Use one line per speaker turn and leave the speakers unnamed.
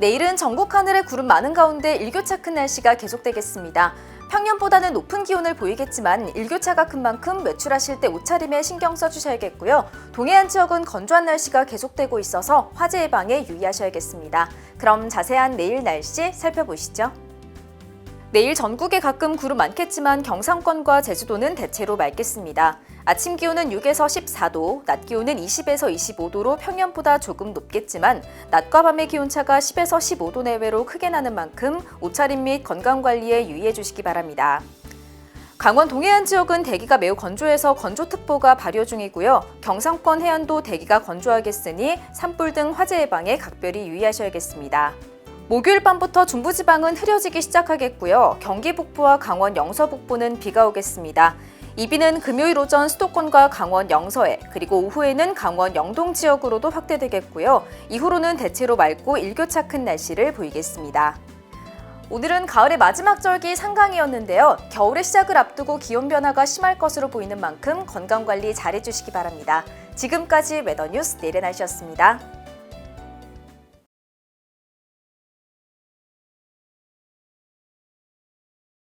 내일은 전국 하늘에 구름 많은 가운데 일교차 큰 날씨가 계속되겠습니다. 평년보다는 높은 기온을 보이겠지만 일교차가 큰 만큼 외출하실 때 옷차림에 신경 써주셔야겠고요. 동해안 지역은 건조한 날씨가 계속되고 있어서 화재 예방에 유의하셔야겠습니다. 그럼 자세한 내일 날씨 살펴보시죠. 내일 전국에 가끔 구름 많겠지만 경상권과 제주도는 대체로 맑겠습니다. 아침 기온은 6에서 14도, 낮 기온은 20에서 25도로 평년보다 조금 높겠지만 낮과 밤의 기온차가 10에서 15도 내외로 크게 나는 만큼 옷차림 및 건강 관리에 유의해 주시기 바랍니다. 강원 동해안 지역은 대기가 매우 건조해서 건조특보가 발효 중이고요. 경상권 해안도 대기가 건조하겠으니 산불 등 화재 예방에 각별히 유의하셔야겠습니다. 목요일 밤부터 중부지방은 흐려지기 시작하겠고요. 경기 북부와 강원 영서 북부는 비가 오겠습니다. 이 비는 금요일 오전 수도권과 강원 영서에 그리고 오후에는 강원 영동 지역으로도 확대되겠고요. 이후로는 대체로 맑고 일교차 큰 날씨를 보이겠습니다. 오늘은 가을의 마지막 절기 상강이었는데요. 겨울의 시작을 앞두고 기온 변화가 심할 것으로 보이는 만큼 건강 관리 잘 해주시기 바랍니다. 지금까지 웨더뉴스 날씨였습니다.